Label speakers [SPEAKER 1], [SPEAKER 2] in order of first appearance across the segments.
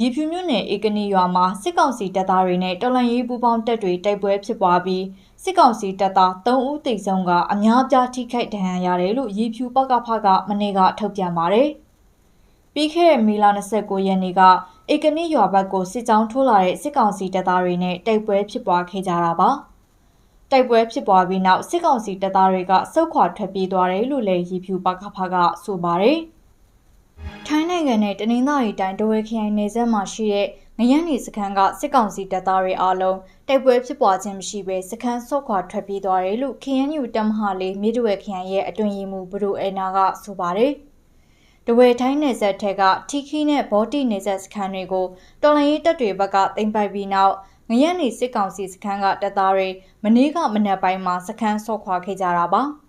[SPEAKER 1] ရီဖြူမြို့နယ်ဧကနီရွာမှာစစ်ကောင်စီတပ်သားတွေနဲ့တော်လှန်ရေးပူးပေါင်းတပ်တွေတိုက်ပွဲဖြစ်ပွားပြီးစစ်ကောင်စီတပ်သား3ဦးသေဆုံးကအများပြားထိခိုက်ဒဏ်ရာရတယ်လို့ရီဖြူပကဖကမနေ့ကထုတ်ပြန်ပါတယ်။ပြီးခဲ့တဲ့မေလ29ရက်နေ့ကဧကနီရွာဘက်ကိုစစ်ကြောင်းထိုးလာတဲ့စစ်ကောင်စီတပ်သားတွေနဲ့တိုက်ပွဲဖြစ်ပွားခဲ့ကြတာပါ။တိုက်ပွဲဖြစ်ပွားပြီးနောက်စစ်ကောင်စီတပ်သားတွေကစုတ်ခွာထွက်ပြေးသွားတယ်လို့လည်းရီဖြူပကဖကဆိုပါတယ်။ ထိုင်းနိုင်ငံနဲ့တနင်္သာရီတိုင်းဒဝဲခရိုင်နယ်စပ်မှာရှိတဲ့ငရမ်းနေစခန်းကစစ်ကောင်စီတပ်သားတွေအားလုံးတိုက်ပွဲဖြစ်ပွားခြင်းမရှိဘဲစခန်းဆော့ခွာထွက်ပြေးသွားတယ်လို့ KNU တမဟာလေးမြေတဝဲခရိုင်ရဲ့အတွင်ရင်မူဘဒိုအဲနာကဆိုပါတယ်။တဝဲထိုင်းနယ်စပ်ထက်ကထီခီနဲ့ဘောတိနယ်စပ်စခန်းတွေကိုတော်လန်ရေးတပ်တွေဘက်ကတင်ပိုက်ပြီးနောက်ငရက်နေစစ်ကောင်စီစခန်းကတပ်သားတွေမနေ့ကမနက်ပိုင်းမှာစခန်းဆော့ခွာခဲ့ကြတာပါ။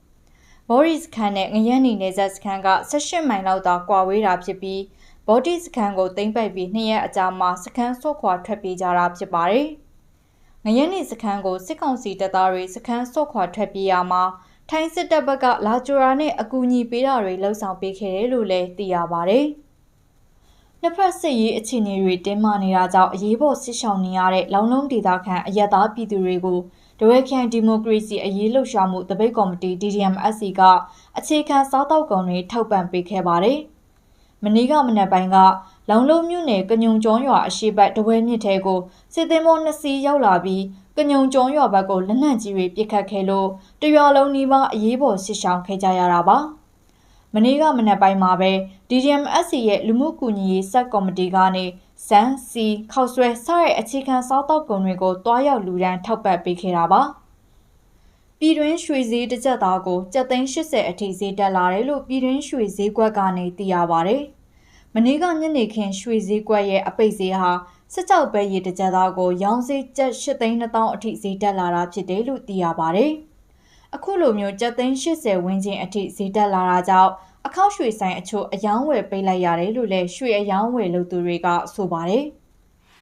[SPEAKER 1] ဘော်ဒီစခန်းနဲ့ငရမ်းနီနယ်စပ်စခန်းက18မိုင်လောက်သာကွာဝေးတာဖြစ်ပြီးဘော်ဒီစခန်းကိုသိမ်းပိုက်ပြီးနှစ်ရက်အကြာမှာစခန်းဆော့ခွာထွက်ပြေးကြတာဖြစ်ပါတယ်။ငရမ်းနီစခန်းကိုစစ်ကောင်စီတပ်သားတွေစခန်းဆော့ခွာထွက်ပြေးရမှာထိုင်းစစ်တပ်ဘက်ကလာဂျူရာနဲ့အကူအညီပေးတာတွေလှုံ့ဆော်ပေးခဲ့တယ်လို့လည်းသိရပါတယ်။နှစ်ဖက်စစ်ရေးအခြေအနေတွေတင်းမာနေတာကြောင့်အရေးပေါ်ဆစ်ဆောင်နေရတဲ့လောင်လုံးဒေသခံအရက်သားပြည်သူတွေကို ဒဝဲခရိုင်ဒီမိုကရေစီအရေးလှုပ်ရှားမှုတပိတ်ကော်မတီ DDMSC ကအခြေခံစားတောက်ကုန်တွေထောက်ပံ့ပေးခဲ့ပါတယ်။မနေ့ကမနက်ပိုင်းကလောင်လုံးမြို့နယ်ကညုံကျော်ရွာအရှိတ်ဒဝဲမြစ်ထဲကိုစစ်သည်မောနှစ်စီးရောက်လာပြီးကညုံကျော်ရွာဘက်ကိုလက်နက်ကြီးတွေပစ်ခတ်ခဲ့လို့တရွာလုံးနီးပါးအရေးပေါ်ဆစ်ဆောင်ခဲ့ကြရတာပါ။ မနေ့ကမနက်ပိုင်းမှာပဲ DDMSC ရဲ့လူမှုကူညီရေးစက်ကော်မတီကနေစမ်းစီခောက်ဆွဲစတဲ့အခြေခံစားတောက်ကုန်တွေကိုတွားရောက်လူဒန်းထောက်ပံ့ပေးခဲ့တာပါပြည်တွင်းရွှေဈေးတစ်ကြက်သားကိုကျပ်သိန်း80အထိဈေးတက်လာတယ်လို့ပြည်တွင်းရွှေဈေးကွက်ကနေသိရပါဗျ။မနေ့ကညနေခင်းရွှေဈေးကွက်ရဲ့အပိတ်ဈေးဟာစစ်ကြောက်ပဲရည်တစ်ကြက်သားကိုရောင်းဈေးကျပ်8သိန်း2000အထိဈေးတက်လာတာဖြစ်တယ်လို့သိရပါဗျ။ အခုလိုမျိုးကျပ်သိန်း80ဝန်းကျင်အထိဈေးတက်လာတာကြောင့်အခောက်ရွှေဆိုင်အချို့အယောင်းဝယ်ပိတ်လိုက်ရတယ်လို့လည်းရွှေအယောင်းဝယ်လုပ်သူတွေကဆိုပါတယ်။